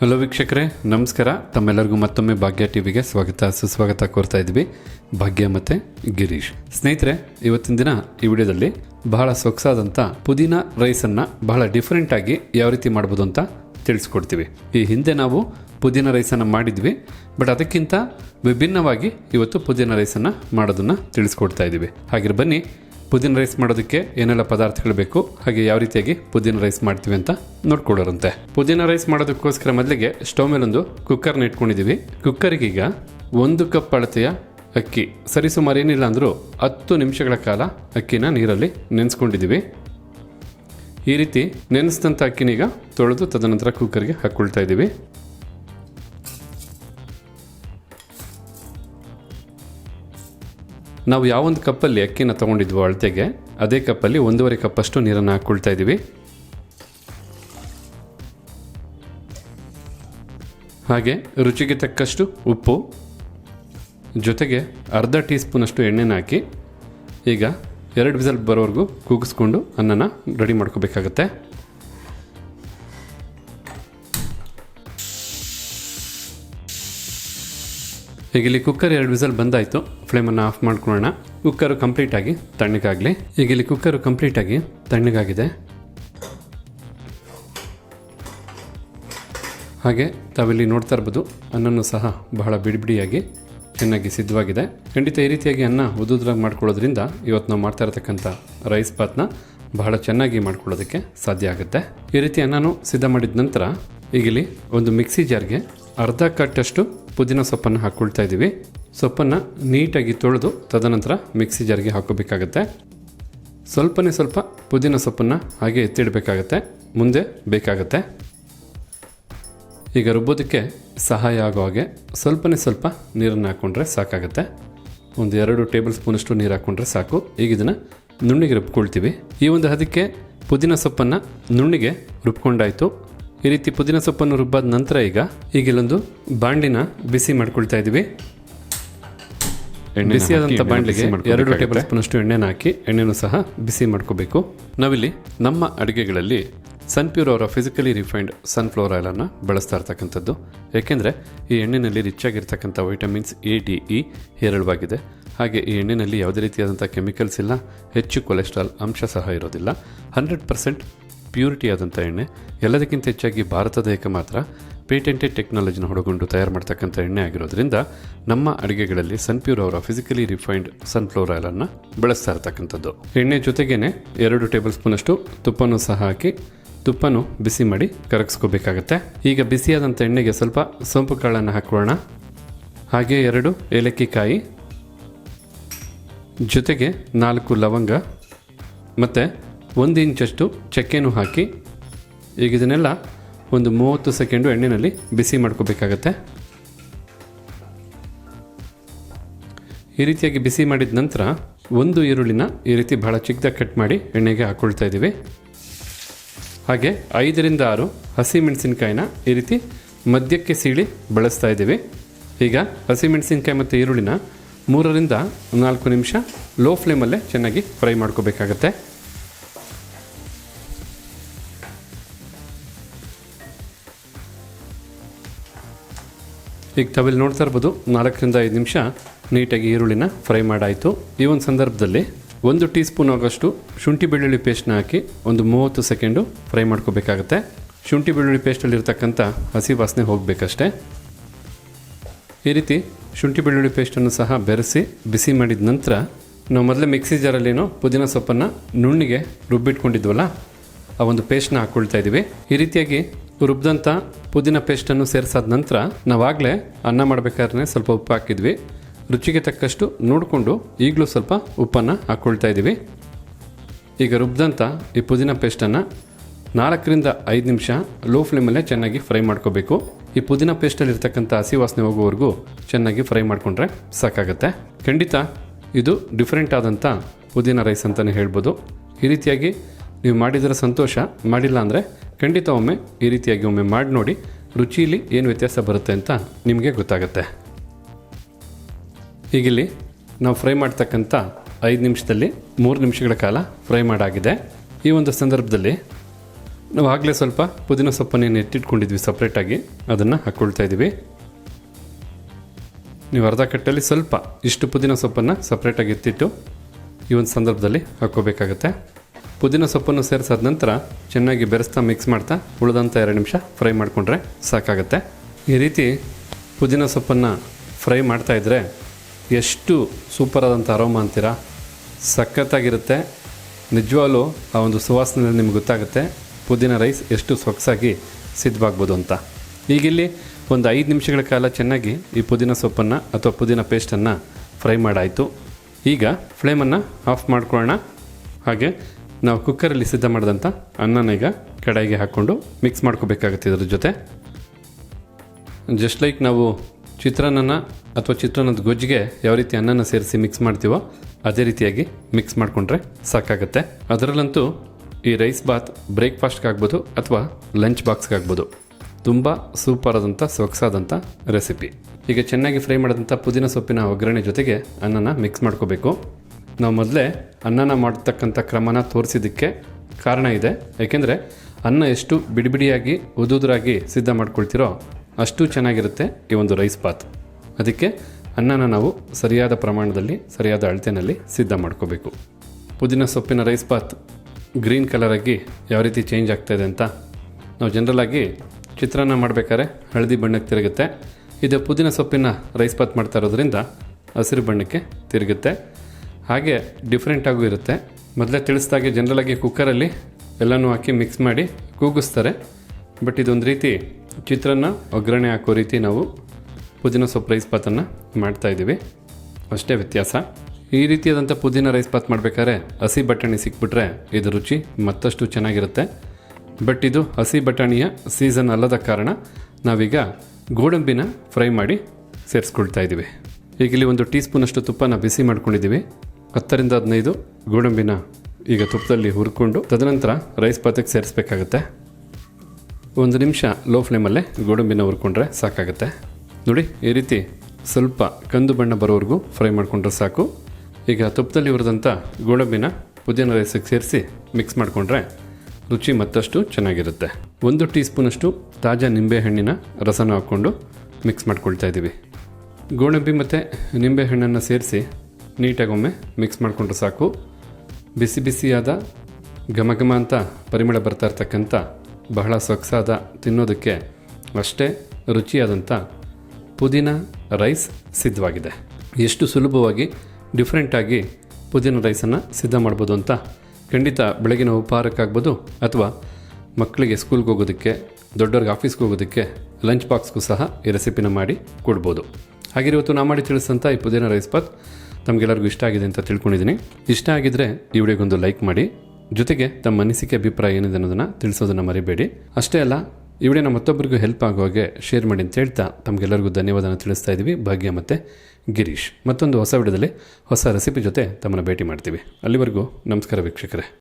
Hello ವೀಕ್ಷಕರೇ, ನಮಸ್ಕಾರ. ತಮ್ಮೆಲ್ಲರಿಗೂ ಮತ್ತೊಮ್ಮೆ ಭಾಗ್ಯ ಟಿವಿಗೆ ಸ್ವಾಗತ, ಸುಸ್ವಾಗತ ಕೋರ್ತಾ ಇದ್ವಿ. ಭಾಗ್ಯ ಮತ್ತೆ ಗಿರೀಶ್. ಸ್ನೇಹಿತರೆ, ಇವತ್ತಿನ ದಿನ ಈ ವಿಡಿಯೋದಲ್ಲಿ ಬಹಳ ಸೊಗಸಾದಂಥ ಪುದೀನ ರೈಸನ್ನು ಬಹಳ ಡಿಫ್ರೆಂಟ್ ಆಗಿ ಯಾವ ರೀತಿ ಮಾಡ್ಬೋದು ಅಂತ ತಿಳಿಸ್ಕೊಡ್ತೀವಿ. ಈ ಹಿಂದೆ ನಾವು ಪುದೀನ ರೈಸನ್ನು ಮಾಡಿದ್ವಿ, ಬಟ್ ಅದಕ್ಕಿಂತ ವಿಭಿನ್ನವಾಗಿ ಇವತ್ತು ಪುದೀನ ರೈಸನ್ನು ಮಾಡೋದನ್ನು ತಿಳಿಸ್ಕೊಡ್ತಾ ಇದ್ದೀವಿ. ಹಾಗೆ ಬನ್ನಿ ಪುದೀನ ರೈಸ್ ಮಾಡೋದಕ್ಕೆ ಏನೆಲ್ಲ ಪದಾರ್ಥಗಳು ಬೇಕು, ಹಾಗೆ ಯಾವ ರೀತಿಯಾಗಿ ಪುದೀನ ರೈಸ್ ಮಾಡ್ತೀವಿ ಅಂತ ನೋಡ್ಕೊಳ್ಳೋರಂತೆ. ಪುದೀನ ರೈಸ್ ಮಾಡೋದಕ್ಕೋಸ್ಕರ ಮೊದಲಿಗೆ ಸ್ಟವ್ ಮೇಲೊಂದು ಕುಕ್ಕರ್ನ ಇಟ್ಕೊಂಡಿದ್ದೀವಿ. ಕುಕ್ಕರಿಗೀಗ ಒಂದು ಕಪ್ ಅಳತೆಯ ಅಕ್ಕಿ ಸರಿಸುಮಾರು ಏನಿಲ್ಲ ಅಂದರೂ ಹತ್ತು ನಿಮಿಷಗಳ ಕಾಲ ಅಕ್ಕಿನ ನೀರಲ್ಲಿ ನೆನೆಸ್ಕೊಂಡಿದ್ದೀವಿ. ಈ ರೀತಿ ನೆನೆಸಿದಂಥ ಅಕ್ಕಿನೀಗ ತೊಳೆದು ತದನಂತರ ಕುಕ್ಕರ್ಗೆ ಹಾಕ್ಕೊಳ್ತಾ ಇದ್ದೀವಿ. ನಾವು ಯಾವೊಂದು ಕಪ್ಪಲ್ಲಿ ಅಕ್ಕಿನ ತೊಗೊಂಡಿದ್ವೋ ಅಳತೆಗೆ, ಅದೇ ಕಪ್ಪಲ್ಲಿ ಒಂದೂವರೆ ಕಪ್ಪಷ್ಟು ನೀರನ್ನು ಹಾಕ್ಕೊಳ್ತಾ ಇದ್ದೀವಿ ಹಾಗೆ ರುಚಿಗೆ ತಕ್ಕಷ್ಟು ಉಪ್ಪು, ಜೊತೆಗೆ ಅರ್ಧ ಟೀ ಸ್ಪೂನಷ್ಟು ಎಣ್ಣೆನ ಹಾಕಿ, ಈಗ ಎರಡು ವಿಸಲ್ ಬರೋವರೆಗೂ ಕೂಗಿಸ್ಕೊಂಡು ಅನ್ನನ ರೆಡಿ ಮಾಡ್ಕೋಬೇಕಾಗತ್ತೆ. ಈಗ ಇಲ್ಲಿ ಕುಕ್ಕರ್ ಎರಡು ವಿಸಲ್ ಬಂದಾಯಿತು. ಫ್ಲೇಮನ್ನು ಆಫ್ ಮಾಡ್ಕೊಳ್ಳೋಣ. ಕುಕ್ಕರು ಕಂಪ್ಲೀಟಾಗಿ ತಣ್ಣಗಾಗಲಿ. ಈಗ ಇಲ್ಲಿ ಕುಕ್ಕರು ಕಂಪ್ಲೀಟಾಗಿ ತಣ್ಣಗಾಗಿದೆ. ಹಾಗೆ ತಾವಿಲ್ಲಿ ನೋಡ್ತಾ ಇರ್ಬೋದು, ಅನ್ನನೂ ಸಹ ಬಹಳ ಬಿಡಿಬಿಡಿಯಾಗಿ ಚೆನ್ನಾಗಿ ಸಿದ್ಧವಾಗಿದೆ. ಖಂಡಿತ ಈ ರೀತಿಯಾಗಿ ಅನ್ನ ಉದುದ್ರಾಗಿ ಮಾಡ್ಕೊಳ್ಳೋದ್ರಿಂದ ಇವತ್ತು ನಾವು ಮಾಡ್ತಾ ಇರತಕ್ಕಂಥ ರೈಸ್ ಬಾತ್ನ ಬಹಳ ಚೆನ್ನಾಗಿ ಮಾಡ್ಕೊಳ್ಳೋದಕ್ಕೆ ಸಾಧ್ಯ ಆಗುತ್ತೆ. ಈ ರೀತಿ ಅನ್ನನೂ ಸಿದ್ಧ ಮಾಡಿದ ನಂತರ, ಈಗ ಇಲ್ಲಿ ಒಂದು ಮಿಕ್ಸಿ ಜಾರ್ಗೆ ಅರ್ಧ ಕಟ್ಟಷ್ಟು ಪುದೀನ ಸೊಪ್ಪನ್ನು ಹಾಕ್ಕೊಳ್ತಾ ಇದ್ದೀವಿ. ಸೊಪ್ಪನ್ನು ನೀಟಾಗಿ ತೊಳೆದು ತದನಂತರ ಮಿಕ್ಸಿ ಜಾರಿಗೆ ಹಾಕೋಬೇಕಾಗತ್ತೆ. ಸ್ವಲ್ಪನೇ ಸ್ವಲ್ಪ ಪುದೀನ ಸೊಪ್ಪನ್ನು ಹಾಗೆ ಎತ್ತಿಡಬೇಕಾಗತ್ತೆ. ಮುಂದೆ ಬೇಕಾಗತ್ತೆ. ಈಗ ರುಬ್ಬೋದಕ್ಕೆ ಸಹಾಯ ಆಗೋ ಹಾಗೆ ಸ್ವಲ್ಪನೇ ಸ್ವಲ್ಪ ನೀರನ್ನು ಹಾಕ್ಕೊಂಡ್ರೆ ಸಾಕಾಗುತ್ತೆ. ಒಂದು ಎರಡು ಟೇಬಲ್ ಸ್ಪೂನಷ್ಟು ನೀರು ಹಾಕ್ಕೊಂಡ್ರೆ ಸಾಕು. ಈಗ ಇದನ್ನು ನುಣ್ಣಿಗೆ ರುಬ್ಕೊಳ್ತೀವಿ. ಈ ಒಂದು ಹದಕ್ಕೆ ಪುದೀನ ಸೊಪ್ಪನ್ನು ನುಣ್ಣಿಗೆ ರುಬ್ಕೊಂಡಾಯಿತು. ಈ ರೀತಿ ಪುದೀನ ಸೊಪ್ಪನ್ನು ರುಬ್ಬಾದ ನಂತರ ಈಗ ಈಗ ಇಲ್ಲೊಂದು ಬಾಂಡಿನ ಬಿಸಿ ಮಾಡ್ಕೊಳ್ತಾ ಇದ್ದೀವಿ. ಎಣ್ಣೆ ಬಿಸಿಯಾದಂಥ ಬಾಂಡ್ಲಿಗೆ. ಎರಡು ಟೇಬಲ್ ಸ್ಪೂನಷ್ಟು ಎಣ್ಣೆನ ಹಾಕಿ ಎಣ್ಣೆನೂ ಸಹ ಬಿಸಿ ಮಾಡ್ಕೋಬೇಕು. ನಾವಿಲ್ಲಿ ನಮ್ಮ ಅಡುಗೆಗಳಲ್ಲಿ ಸನ್ಪ್ಯೂರ್ ಅವರ ಫಿಸಿಕಲಿ ರಿಫೈನ್ಡ್ ಸನ್ಫ್ಲವರ್ ಆಯಿಲನ್ನು ಬಳಸ್ತಾ ಇರ್ತಕ್ಕಂಥದ್ದು. ಏಕೆಂದರೆ ಈ ಎಣ್ಣೆಯಲ್ಲಿ ರಿಚ್ ಆಗಿರ್ತಕ್ಕಂಥ ವೈಟಮಿನ್ಸ್ ಎ ಡಿ ಇ ಹೇರಳವಾಗಿದೆ. ಹಾಗೆ ಈ ಎಣ್ಣೆಯಲ್ಲಿ ಯಾವುದೇ ರೀತಿಯಾದಂಥ ಕೆಮಿಕಲ್ಸ್ ಇಲ್ಲ ಹೆಚ್ಚು ಕೊಲೆಸ್ಟ್ರಾಲ್ ಅಂಶ ಸಹ ಇರೋದಿಲ್ಲ. ಹಂಡ್ರೆಡ್ ಪರ್ಸೆಂಟ್ ಪ್ಯೂರಿಟಿ ಆದಂಥ ಎಣ್ಣೆ, ಎಲ್ಲದಕ್ಕಿಂತ ಹೆಚ್ಚಾಗಿ ಭಾರತದ ಏಕ ಮಾತ್ರ ಪೇಟೆಂಟೆಡ್ ಟೆಕ್ನಾಲಜಿನ ಹೊಡಗೊಂಡು ತಯಾರು ಮಾಡ್ತಕ್ಕಂಥ ಎಣ್ಣೆ ಆಗಿರೋದ್ರಿಂದ ನಮ್ಮ ಅಡುಗೆಗಳಲ್ಲಿ ಸನ್ಪ್ಯೂರ್ ಅವರ ಫಿಸಿಕಲಿ ರಿಫೈನ್ಡ್ ಸನ್ಫ್ಲವರ್ ಆಯಿಲನ್ನು ಬಳಸ್ತಾ ಇರ್ತಕ್ಕಂಥದ್ದು. ಎಣ್ಣೆ ಜೊತೆಗೇನೆ ಎರಡು ಟೇಬಲ್ ಸ್ಪೂನಷ್ಟು ತುಪ್ಪನೂ ಸಹ ಹಾಕಿ ತುಪ್ಪನೂ ಬಿಸಿ ಮಾಡಿ ಕರಗಿಸ್ಕೋಬೇಕಾಗತ್ತೆ. ಈಗ ಬಿಸಿಯಾದಂಥ ಎಣ್ಣೆಗೆ ಸ್ವಲ್ಪ ಸೋಂಪು ಕಾಳನ್ನು ಹಾಕೊಳ್ಳೋಣ ಹಾಗೆ ಎರಡು ಏಲಕ್ಕಿ ಕಾಯಿ ಜೊತೆಗೆ ನಾಲ್ಕು ಲವಂಗ ಮತ್ತು ಒಂದು ಇಂಚಷ್ಟು ಚಕ್ಕೆನೂ ಹಾಕಿ ಈಗ ಇದನ್ನೆಲ್ಲ ಒಂದು ಮೂವತ್ತು ಸೆಕೆಂಡು ಎಣ್ಣೆಯಲ್ಲಿ ಬಿಸಿ ಮಾಡ್ಕೋಬೇಕಾಗತ್ತೆ. ಈ ರೀತಿಯಾಗಿ ಬಿಸಿ ಮಾಡಿದ ನಂತರ ಒಂದು ಈರುಳ್ಳಿನ ಈ ರೀತಿ ಬಹಳ ಚಿಕ್ಕದಾಗಿ ಕಟ್ ಮಾಡಿ ಎಣ್ಣೆಗೆ ಹಾಕ್ಕೊಳ್ತಾ ಇದ್ದೀವಿ. ಹಾಗೆ ಐದರಿಂದ ಆರು ಹಸಿ ಮೆಣಸಿನ್ಕಾಯಿನ ಈ ರೀತಿ ಮಧ್ಯಕ್ಕೆ ಸೀಳಿ ಬಳಸ್ತಾ ಇದ್ದೀವಿ. ಈಗ ಹಸಿ ಮೆಣಸಿನ್ಕಾಯಿ ಮತ್ತು ಈರುಳ್ಳಿನ ಮೂರರಿಂದ ನಾಲ್ಕು ನಿಮಿಷ ಲೋ ಫ್ಲೇಮಲ್ಲೇ ಚೆನ್ನಾಗಿ ಫ್ರೈ ಮಾಡ್ಕೋಬೇಕಾಗತ್ತೆ. ಈಗ ತಾವಿಲ್ಲಿ ನೋಡ್ತಾ ಇರ್ಬೋದು, ನಾಲ್ಕರಿಂದ ಐದು ನಿಮಿಷ ನೀಟಾಗಿ ಈರುಳ್ಳಿನ ಫ್ರೈ ಮಾಡಾಯಿತು. ಈ ಒಂದು ಸಂದರ್ಭದಲ್ಲಿ ಒಂದು ಟೀ ಸ್ಪೂನ್ ಆಗೋಷ್ಟು ಶುಂಠಿ ಬೆಳ್ಳುಳ್ಳಿ ಪೇಸ್ಟ್ನ ಹಾಕಿ ಒಂದು ಮೂವತ್ತು ಸೆಕೆಂಡು ಫ್ರೈ ಮಾಡ್ಕೋಬೇಕಾಗತ್ತೆ. ಶುಂಠಿ ಬೆಳ್ಳುಳ್ಳಿ ಪೇಸ್ಟಲ್ಲಿರ್ತಕ್ಕಂಥ ಹಸಿ ವಾಸನೆ ಹೋಗಬೇಕಷ್ಟೆ. ಈ ರೀತಿ ಶುಂಠಿ ಬೆಳ್ಳುಳ್ಳಿ ಪೇಸ್ಟನ್ನು ಸಹ ಬೆರೆಸಿ ಬಿಸಿ ಮಾಡಿದ ನಂತರ ನಾವು ಮೊದಲೇ ಮಿಕ್ಸಿ ಜಾರಲ್ಲೇನೋ ಪುದೀನ ಸೊಪ್ಪನ್ನು ನುಣ್ಣಿಗೆ ರುಬ್ಬಿಟ್ಕೊಂಡಿದ್ವಲ್ಲ, ಆ ಒಂದು ಪೇಸ್ಟ್ನ ಹಾಕ್ಕೊಳ್ತಾ ಇದ್ದೀವಿ. ಈ ರೀತಿಯಾಗಿ ರುಬ್ಬಿದಂಥ ಪುದೀನ ಪೇಸ್ಟನ್ನು ಸೇರಿಸಾದ ನಂತರ ನಾವಾಗಲೇ ಅನ್ನ ಮಾಡಬೇಕಾದ್ರೆ ಸ್ವಲ್ಪ ಉಪ್ಪು ಹಾಕಿದ್ವಿ. ರುಚಿಗೆ ತಕ್ಕಷ್ಟು ನೋಡಿಕೊಂಡು ಈಗಲೂ ಸ್ವಲ್ಪ ಉಪ್ಪನ್ನು ಹಾಕ್ಕೊಳ್ತಾ ಇದ್ದೀವಿ ಈಗ ರುಬ್ಬಿದಂಥ ಈ ಪುದೀನ ಪೇಸ್ಟನ್ನು ನಾಲ್ಕರಿಂದ ಐದು ನಿಮಿಷ ಲೋ ಫ್ಲೇಮಲ್ಲೇ ಚೆನ್ನಾಗಿ ಫ್ರೈ ಮಾಡ್ಕೋಬೇಕು. ಈ ಪುದೀನ ಪೇಸ್ಟಲ್ಲಿ ಇರ್ತಕ್ಕಂಥ ಹಸಿ ವಾಸನೆ ಹೋಗೋವರೆಗೂ ಚೆನ್ನಾಗಿ ಫ್ರೈ ಮಾಡಿಕೊಂಡ್ರೆ ಸಾಕಾಗುತ್ತೆ. ಖಂಡಿತ ಇದು ಡಿಫ್ರೆಂಟ್ ಆದಂಥ ಪುದೀನ ರೈಸ್ ಅಂತಲೇ ಹೇಳ್ಬೋದು. ಈ ರೀತಿಯಾಗಿ ನೀವು ಮಾಡಿದರೆ ಸಂತೋಷ, ಮಾಡಿಲ್ಲ ಅಂದರೆ ಖಂಡಿತ ಒಮ್ಮೆ ಈ ರೀತಿಯಾಗಿ ಒಮ್ಮೆ ಮಾಡಿ ನೋಡಿ ರುಚಿಯಲ್ಲಿ ಏನು ವ್ಯತ್ಯಾಸ ಬರುತ್ತೆ ಅಂತ ನಿಮಗೆ ಗೊತ್ತಾಗುತ್ತೆ. ಈಗಿಲ್ಲಿ ನಾವು ಫ್ರೈ ಮಾಡ್ತಕ್ಕಂಥ ಐದು ನಿಮಿಷದಲ್ಲಿ ಮೂರು ನಿಮಿಷಗಳ ಕಾಲ ಫ್ರೈ ಮಾಡಾಗಿದೆ. ಈ ಒಂದು ಸಂದರ್ಭದಲ್ಲಿ ನಾವು ಆಗಲೇ ಸ್ವಲ್ಪ ಪುದೀನ ಸೊಪ್ಪನ್ನೇನು ಎತ್ತಿಟ್ಕೊಂಡಿದ್ವಿ ಸಪ್ರೇಟಾಗಿ, ಅದನ್ನು ಹಾಕ್ಕೊಳ್ತಾ ಇದ್ದೀವಿ. ನೀವು ಅರ್ಧ ಕಟ್ಟಲ್ಲಿ ಸ್ವಲ್ಪ ಇಷ್ಟು ಪುದೀನ ಸೊಪ್ಪನ್ನು ಸಪ್ರೇಟಾಗಿ ಎತ್ತಿಟ್ಟು ಈ ಒಂದು ಸಂದರ್ಭದಲ್ಲಿ ಹಾಕ್ಕೋಬೇಕಾಗತ್ತೆ. ಪುದೀನ ಸೊಪ್ಪನ್ನು ಸೇರಿಸಾದ ನಂತರ ಚೆನ್ನಾಗಿ ಬೆರೆಸ್ತಾ ಮಿಕ್ಸ್ ಮಾಡ್ತಾ ಉಳಿದಂಥ ಎರಡು ನಿಮಿಷ ಫ್ರೈ ಮಾಡಿಕೊಂಡ್ರೆ ಸಾಕಾಗುತ್ತೆ. ಈ ರೀತಿ ಪುದೀನ ಸೊಪ್ಪನ್ನು ಫ್ರೈ ಮಾಡ್ತಾಯಿದ್ರೆ ಎಷ್ಟು ಸೂಪರಾದಂಥ ಅರೋಮ ಅಂತೀರಾ? ಸಖತ್ತಾಗಿರುತ್ತೆ. ನಿಜವಾಗ್ಲೂ ಆ ಒಂದು ಸುವಾಸನೆ ನಿಮ್ಗೆ ಗೊತ್ತಾಗುತ್ತೆ ಪುದೀನ ರೈಸ್ ಎಷ್ಟು ಸೊಗಸಾಗಿ ಸಿದ್ಧವಾಗ್ಬೋದು ಅಂತ. ಈಗಿಲ್ಲಿ ಒಂದು ಐದು ನಿಮಿಷಗಳ ಕಾಲ ಚೆನ್ನಾಗಿ ಈ ಪುದೀನ ಸೊಪ್ಪನ್ನು ಅಥವಾ ಪುದೀನ ಪೇಸ್ಟನ್ನು ಫ್ರೈ ಮಾಡಾಯಿತು. ಈಗ ಫ್ಲೇಮನ್ನು ಆಫ್ ಮಾಡ್ಕೊಳ್ಳೋಣ. ಹಾಗೆ ನಾವು ಕುಕ್ಕರಲ್ಲಿ ಸಿದ್ಧ ಮಾಡಿದಂಥ ಅನ್ನನ ಈಗ ಕಡಾಯಿಗೆ ಹಾಕ್ಕೊಂಡು ಮಿಕ್ಸ್ ಮಾಡ್ಕೋಬೇಕಾಗುತ್ತೆ ಇದ್ರ ಜೊತೆ. ಜಸ್ಟ್ ಲೈಕ್ ನಾವು ಚಿತ್ರಾನ್ನನ ಅಥವಾ ಚಿತ್ರಾನ್ನದ ಗೊಜ್ಜಿಗೆ ಯಾವ ರೀತಿ ಅನ್ನನ ಸೇರಿಸಿ ಮಿಕ್ಸ್ ಮಾಡ್ತೀವೋ ಅದೇ ರೀತಿಯಾಗಿ ಮಿಕ್ಸ್ ಮಾಡಿಕೊಂಡ್ರೆ ಸಾಕಾಗುತ್ತೆ. ಅದರಲ್ಲಂತೂ ಈ ರೈಸ್ ಬಾತ್ ಬ್ರೇಕ್ಫಾಸ್ಟ್ಗೆ ಆಗ್ಬೋದು ಅಥವಾ ಲಂಚ್ ಬಾಕ್ಸ್ಗೆ ಆಗ್ಬೋದು. ತುಂಬ ಸೂಪರ್ ಆದಂಥ ಸೊಗಸಾದಂಥ ರೆಸಿಪಿ ಈಗ ಚೆನ್ನಾಗಿ ಫ್ರೈ ಮಾಡಿದಂಥ ಪುದೀನ ಸೊಪ್ಪಿನ ಒಗ್ಗರಣೆ ಜೊತೆಗೆ ಅನ್ನನ ಮಿಕ್ಸ್ ಮಾಡ್ಕೋಬೇಕು. ನಾವು ಮೊದಲೇ ಅನ್ನನ ಮಾಡ್ತಕ್ಕಂಥ ಕ್ರಮನ ತೋರಿಸಿದ್ದಕ್ಕೆ ಕಾರಣ ಇದೆ. ಏಕೆಂದರೆ ಅನ್ನ ಎಷ್ಟು ಬಿಡಿಬಿಡಿಯಾಗಿ, ಉದುದ್ರಾಗಿ ಸಿದ್ಧ ಮಾಡ್ಕೊಳ್ತಿರೋ ಅಷ್ಟು ಚೆನ್ನಾಗಿರುತ್ತೆ ಈ ಒಂದು ರೈಸ್ ಬಾತ್ ಅದಕ್ಕೆ ಅನ್ನನ ನಾವು ಸರಿಯಾದ ಪ್ರಮಾಣದಲ್ಲಿ, ಸರಿಯಾದ ಅಳತೆಯಲ್ಲಿ ಸಿದ್ಧ ಮಾಡ್ಕೋಬೇಕು. ಪುದೀನ ಸೊಪ್ಪಿನ ರೈಸ್ ಬಾತ್ ಗ್ರೀನ್ ಕಲರಾಗಿ ಯಾವ ರೀತಿ ಚೇಂಜ್ ಆಗ್ತಾಯಿದೆ ಅಂತ ನಾವು ಜನರಲಾಗಿ ಚಿತ್ರಾನ್ನ ಮಾಡಬೇಕಾದ್ರೆ ಹಳದಿ ಬಣ್ಣಕ್ಕೆ ತಿರುಗುತ್ತೆ. ಇದು ಪುದೀನ ಸೊಪ್ಪಿನ ರೈಸ್ ಬಾತ್ ಮಾಡ್ತಾ ಇರೋದ್ರಿಂದ ಹಸಿರು ಬಣ್ಣಕ್ಕೆ ತಿರುಗುತ್ತೆ. ಹಾಗೆ ಡಿಫ್ರೆಂಟಾಗೂ ಇರುತ್ತೆ. ಮೊದಲೇ ತಿಳಿಸ್ದಾಗೆ ಜನರಲಾಗಿ ಕುಕ್ಕರಲ್ಲಿ ಎಲ್ಲನೂ ಹಾಕಿ ಮಿಕ್ಸ್ ಮಾಡಿ ಕೂಗಿಸ್ತಾರೆ. ಬಟ್ ಇದೊಂದು ರೀತಿ ಚಿತ್ರಾನ್ನ ಒಗ್ಗರಣೆ ಹಾಕೋ ರೀತಿ ನಾವು ಪುದೀನ ಸೊಪ್ಪು ರೈಸ್ ಪಾತನ್ನು ಮಾಡ್ತಾ ಇದ್ದೀವಿ. ಅಷ್ಟೇ ವ್ಯತ್ಯಾಸ. ಈ ರೀತಿಯಾದಂಥ ಪುದೀನ ರೈಸ್ ಪಾತ್ ಮಾಡಬೇಕಾದ್ರೆ ಹಸಿ ಬಟಾಣಿ ಸಿಕ್ಬಿಟ್ರೆ ಇದು ರುಚಿ ಮತ್ತಷ್ಟು ಚೆನ್ನಾಗಿರುತ್ತೆ. ಬಟ್ ಇದು ಹಸಿ ಬಟಾಣಿಯ ಸೀಸನ್ ಅಲ್ಲದ ಕಾರಣ ನಾವೀಗ ಗೋಡಂಬಿನ ಫ್ರೈ ಮಾಡಿ ಸೇರಿಸ್ಕೊಳ್ತಾ ಇದ್ದೀವಿ. ಈಗ ಇಲ್ಲಿ ಒಂದು ಟೀ ಸ್ಪೂನಷ್ಟು ತುಪ್ಪನ ಬಿಸಿ ಮಾಡ್ಕೊಂಡಿದ್ದೀವಿ. ಹತ್ತರಿಂದ ಹದಿನೈದು ಗೋಡಂಬಿನ ಈಗ ತುಪ್ಪದಲ್ಲಿ ಹುರ್ಕೊಂಡು ತದನಂತರ ರೈಸ್ ಪಾತ್ರೆಗೆ ಸೇರಿಸ್ಬೇಕಾಗತ್ತೆ. ಒಂದು ನಿಮಿಷ ಲೋ ಫ್ಲೇಮಲ್ಲೇ ಗೋಡಂಬಿನ ಹುರ್ಕೊಂಡ್ರೆ ಸಾಕಾಗುತ್ತೆ. ನೋಡಿ, ಈ ರೀತಿ ಸ್ವಲ್ಪ ಕಂದು ಬಣ್ಣ ಬರೋವರೆಗೂ ಫ್ರೈ ಮಾಡಿಕೊಂಡ್ರೆ ಸಾಕು. ಈಗ ತುಪ್ಪದಲ್ಲಿ ಹುರಿದಂಥ ಗೋಡಂಬಿನ ಪುದೀನ ರೈಸಿಗೆ ಸೇರಿಸಿ ಮಿಕ್ಸ್ ಮಾಡಿಕೊಂಡ್ರೆ ರುಚಿ ಮತ್ತಷ್ಟು ಚೆನ್ನಾಗಿರುತ್ತೆ. ಒಂದು ಟೀ ಸ್ಪೂನಷ್ಟು ತಾಜಾ ನಿಂಬೆಹಣ್ಣಿನ ರಸನ ಹಾಕ್ಕೊಂಡು ಮಿಕ್ಸ್ ಮಾಡ್ಕೊಳ್ತಾ ಇದ್ದೀವಿ. ಗೋಡಂಬಿ ಮತ್ತು ನಿಂಬೆಹಣ್ಣನ್ನು ಸೇರಿಸಿ ನೀಟಾಗಿ ಒಮ್ಮೆ ಮಿಕ್ಸ್ ಮಾಡಿಕೊಂಡ್ರೆ ಸಾಕು. ಬಿಸಿ ಬಿಸಿಯಾದ, ಘಮ ಘಮ ಅಂತ ಪರಿಮಳ ಬರ್ತಾ ಇರ್ತಕ್ಕಂಥ, ಬಹಳ ಸೊಗಸಾದ ತಿನ್ನೋದಕ್ಕೆ ಅಷ್ಟೇ ರುಚಿಯಾದಂಥ ಪುದೀನ ರೈಸ್ ಸಿದ್ಧವಾಗಿದೆ. ಎಷ್ಟು ಸುಲಭವಾಗಿ ಡಿಫ್ರೆಂಟಾಗಿ ಪುದೀನ ರೈಸನ್ನು ಸಿದ್ಧ ಮಾಡ್ಬೋದು ಅಂತ ಖಂಡಿತ ಬೆಳಗಿನ ಉಪಹಾರಕ್ಕಾಗ್ಬೋದು ಅಥವಾ ಮಕ್ಕಳಿಗೆ ಸ್ಕೂಲ್ಗೆ ಹೋಗೋದಕ್ಕೆ, ದೊಡ್ಡವ್ರಿಗೆ ಆಫೀಸ್ಗೆ ಹೋಗೋದಕ್ಕೆ ಲಂಚ್ ಬಾಕ್ಸ್ಗೂ ಸಹ ಈ ರೆಸಿಪಿನ ಮಾಡಿ ಕೊಡ್ಬೋದು. ಹಾಗೆ ಇವತ್ತು ನಾ ಮಾಡಿ ತಿಳಿಸಂಥ ಈ ಪುದೀನ ರೈಸ್ ಬಾತ್ ತಮಗೆಲ್ಲರಿಗೂ ಇಷ್ಟ ಆಗಿದೆ ಅಂತ ತಿಳ್ಕೊಂಡಿದ್ದೀನಿ. ಇಷ್ಟ ಆಗಿದ್ರೆ ಈ ವಿಡಿಯೋಗೊಂದು ಲೈಕ್ ಮಾಡಿ. ಜೊತೆಗೆ ತಮ್ಮ ಅನಿಸಿಕೆ, ಅಭಿಪ್ರಾಯ ಏನಿದೆ ಅನ್ನೋದನ್ನು ತಿಳಿಸೋದನ್ನು ಮರಿಬೇಡಿ. ಅಷ್ಟೇ ಅಲ್ಲ, ಈ ವಿಡಿಯೋನ ಮತ್ತೊಬ್ಬರಿಗೂ ಹೆಲ್ಪ್ ಆಗೋ ಹಾಗೆ ಶೇರ್ ಮಾಡಿ ಅಂತ ಹೇಳ್ತಾ ತಮಗೆಲ್ಲರಿಗೂ ಧನ್ಯವಾದನ ತಿಳಿಸ್ತಾ ಇದ್ದೀವಿ ಭಾಗ್ಯ ಮತ್ತು ಗಿರೀಶ್. ಮತ್ತೊಂದು ಹೊಸ ವಿಡಿಯೋದಲ್ಲಿ ಹೊಸ ರೆಸಿಪಿ ಜೊತೆ ತಮ್ಮನ್ನು ಭೇಟಿ ಮಾಡ್ತೀವಿ. ಅಲ್ಲಿವರೆಗೂ ನಮಸ್ಕಾರ ವೀಕ್ಷಕರೇ.